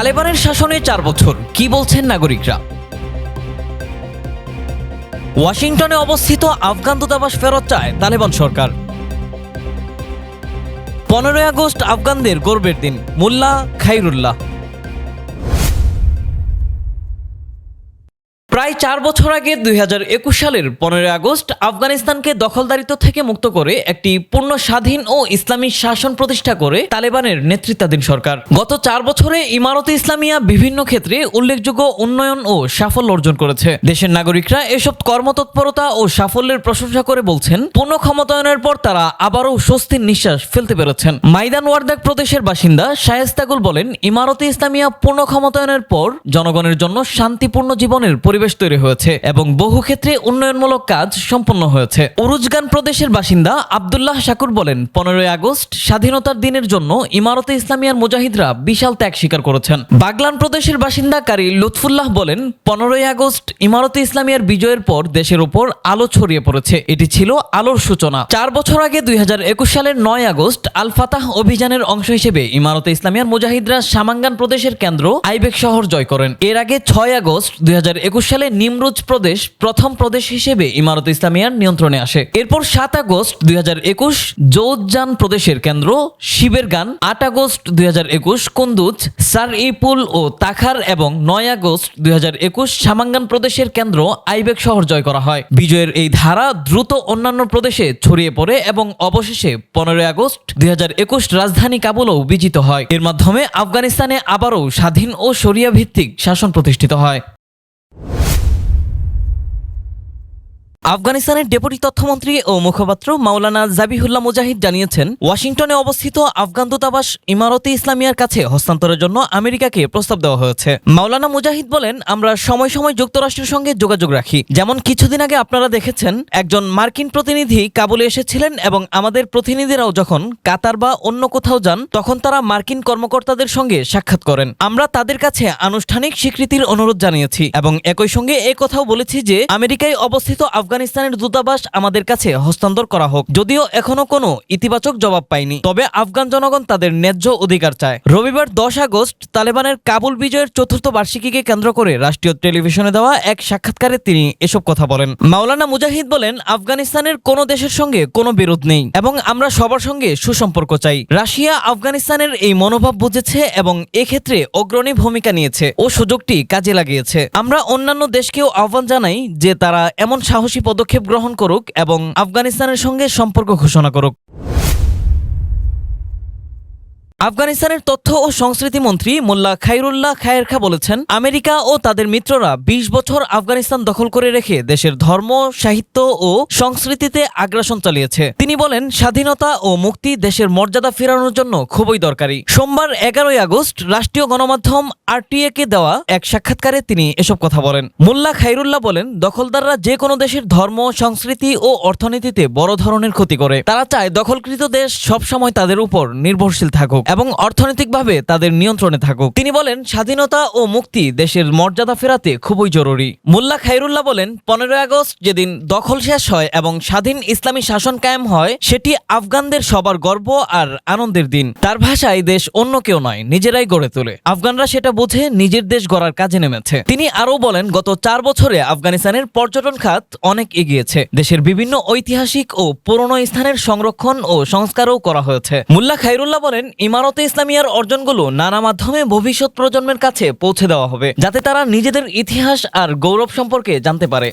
তালেবানের শাসনে চার বছর। কি বলছেন নাগরিকরা? ওয়াশিংটনে অবস্থিত আফগান দূতাবাস ফেরত চায় তালেবান সরকার। পনেরোই আগস্ট আফগানদের গর্বের দিন, মোল্লা খাইরুল্লাহ। প্রায় চার বছর আগে দুই হাজার একুশ সালের পনেরোই আগস্ট আফগানিস্তানকে দখলদারিত্ব থেকে মুক্ত করে একটি পূর্ণ স্বাধীন ও ইসলামী শাসন প্রতিষ্ঠা করে তালেবানের নেতৃত্বাধীন সরকার। গত চার বছরে ইমারতে ইসলামিয়া বিভিন্ন ক্ষেত্রে উল্লেখযোগ্য উন্নয়ন ও সাফল্য অর্জন করেছে। দেশের নাগরিকরা এসব কর্মতৎপরতা ও সাফল্যের প্রশংসা করে বলছেন পূর্ণ ক্ষমতায়নের পর তারা আবারও স্বস্তির নিঃশ্বাস ফেলতে পেরেছেন। মাইদান ওয়ার্দাক প্রদেশের বাসিন্দা শায়েস্তাগুল বলেন, ইমারতে ইসলামিয়া পূর্ণ ক্ষমতায়নের পর জনগণের জন্য শান্তিপূর্ণ জীবনের পরিবেশ তৈরি হয়েছে এবং বহু ক্ষেত্রে উন্নয়নমূলক কাজ সম্পন্ন হয়েছে। উরুজগান প্রদেশের বাসিন্দা আবদুল্লাহ শাকুর বলেন, পনেরোই আগস্ট স্বাধীনতার দিনের জন্য ইমারতে ইসলামিয়ার মুজাহিদরা বিশাল ত্যাগ স্বীকার করেছেন। বাগলান প্রদেশের বাসিন্দা কারি লুৎফুল্লাহ বলেন, পনেরোই আগস্ট ইমারতে ইসলামিয়ার বিজয়ের পর দেশের উপর আলো ছড়িয়ে পড়েছে। এটি ছিল আলোর সূচনা। চার বছর আগে দুই হাজার একুশ সালের নয় আগস্ট আল ফাতাহ অভিযানের অংশ হিসেবে ইমারতে ইসলামিয়ার মুজাহিদরা সামাঙ্গান প্রদেশের কেন্দ্র আইবেক শহর জয় করেন। এর আগে ছয় আগস্ট দুই সালে নিমরুজ প্রদেশ প্রথম প্রদেশ হিসেবে ইমারত ইসলামিয়ার নিয়ন্ত্রণে আসে। এরপর সাত আগস্ট দুই জৌজান প্রদেশের কেন্দ্র শিবের গান, আট আগস্ট দুই কুন্দুজ সার ইপুল ও তাখার এবং নয় আগস্ট দুই সামাঙ্গান প্রদেশের কেন্দ্র আইবেক শহর জয় করা হয়। বিজয়ের এই ধারা দ্রুত অন্যান্য প্রদেশে ছড়িয়ে পড়ে এবং অবশেষে পনেরোই আগস্ট দুই হাজার একুশ রাজধানী কাবুলও বিজিত হয়। এর মাধ্যমে আফগানিস্তানে আবারও স্বাধীন ও শরিয়া ভিত্তিক শাসন প্রতিষ্ঠিত হয়। আফগানিস্তানের ডেপুটি তথ্যমন্ত্রী ও মুখপাত্র মাওলানা জাবিহুল্লাহ মুজাহিদ জানিয়েছেন, ওয়াশিংটনে অবস্থিত আফগান দূতাবাস ইমারতে ইসলামিয়ার কাছে হস্তান্তরের জন্য আমেরিকাকে প্রস্তাব দেওয়া হয়েছে। মাওলানা মুজাহিদ বলেন, আমরা সময় সময় যুক্তরাষ্ট্রের সঙ্গে যোগাযোগ রাখি। যেমন কিছুদিন আগে আপনারা দেখেছেন, একজন মার্কিন প্রতিনিধি কাবুলে এসেছিলেন এবং আমাদের প্রতিনিধিরাও যখন কাতার বা অন্য কোথাও যান, তখন তারা মার্কিন কর্মকর্তাদের সঙ্গে সাক্ষাৎ করেন। আমরা তাদের কাছে আনুষ্ঠানিক স্বীকৃতির অনুরোধ জানিয়েছি এবং একই সঙ্গে কথাও বলেছি যে, আমেরিকায় অবস্থিত আফগানিস্তানের দূতাবাস আমাদের কাছে হস্তান্তর করা হোক। যদিও এখনও কোনো ইতিবাচক জবাব পায়নি তবে আফগান জনগণ তাদের ন্যায্য অধিকার চায়। রবিবার দশ আগস্ট তালেবানের কাবুল বিজয়ের চতুর্থ বার্ষিকীকে কেন্দ্র করে রাষ্ট্রীয় টেলিভিশনে দেওয়া এক সাক্ষাৎকারে তিনি এসব কথা বলেন। মাওলানা মুজাহিদ বলেন, আফগানিস্তানের কোনো দেশের সঙ্গে কোনো বিরোধ নেই এবং আমরা সবার সঙ্গে সুসম্পর্ক চাই। রাশিয়া আফগানিস্তানের এই মনোভাব বুঝেছে এবং এক্ষেত্রে অগ্রণী ভূমিকা নিয়েছে ও সুযোগটি কাজে লাগিয়েছে। আমরা অন্যান্য দেশকেও আহ্বান জানাই যে তারা এমন সাহসী পদক্ষেপ গ্রহণ করুক এবং আফগানিস্তানের সঙ্গে সম্পর্ক ঘোষণা করুক। আফগানিস্তানের তথ্য ও সংস্কৃতি মন্ত্রী মোল্লা খাইরুল্লাহ খায়ের খা বলেছেন, আমেরিকা ও তাদের মিত্ররা ২০ বছর আফগানিস্তান দখল করে রেখে দেশের ধর্ম, সাহিত্য ও সংস্কৃতিতে আগ্রাসন চালিয়েছে। তিনি বলেন, স্বাধীনতা ও মুক্তি দেশের মর্যাদা ফেরানোর জন্য খুবই দরকারি। সোমবার এগারোই আগস্ট রাষ্ট্রীয় গণমাধ্যম আরটিএ কে দেওয়া এক সাক্ষাৎকারে তিনি এসব কথা বলেন। মোল্লা খাইরুল্লাহ বলেন, দখলদাররা যে কোনো দেশের ধর্ম, সংস্কৃতি ও অর্থনীতিতে বড় ধরনের ক্ষতি করে। তারা চায় দখলকৃত দেশ সবসময় তাদের উপর নির্ভরশীল থাকুক। এবং অর্থনৈতিকভাবে তাদের নিয়ন্ত্রণে থাকুক। তিনি বলেন, স্বাধীনতা ও মুক্তি দেশের মর্যাদা ফেরাতে খুবই জরুরি। মোল্লা খাইরুল্লাহ বলেন, পনেরোই আগস্ট যেদিন দখল শেষ হয় এবং স্বাধীন ইসলামী শাসন কায়েম হয়, সেটি আফগানদের সবার গর্ব আর আনন্দের দিন। তার ভাষায়, দেশ অন্য কেউ নয়, নিজেরাই গড়ে তোলে। আফগানরা সেটা বুঝে নিজের দেশ গড়ার কাজে নেমেছে। তিনি আরও বলেন, গত চার বছরে আফগানিস্তানের পর্যটন খাত অনেক এগিয়েছে। দেশের বিভিন্ন ঐতিহাসিক ও পুরনো স্থানের সংরক্ষণ ও সংস্কারও করা হয়েছে। মুল্লা খাইরুল্লাহ বলেন ইমারতে ইসলামিয়ার অর্জনগুলো নানা মাধ্যমে ভবিষ্যৎ প্রজন্মের কাছে পৌঁছে দেওয়া হবে, যাতে তারা নিজেদের ইতিহাস আর গৌরব সম্পর্কে জানতে পারে।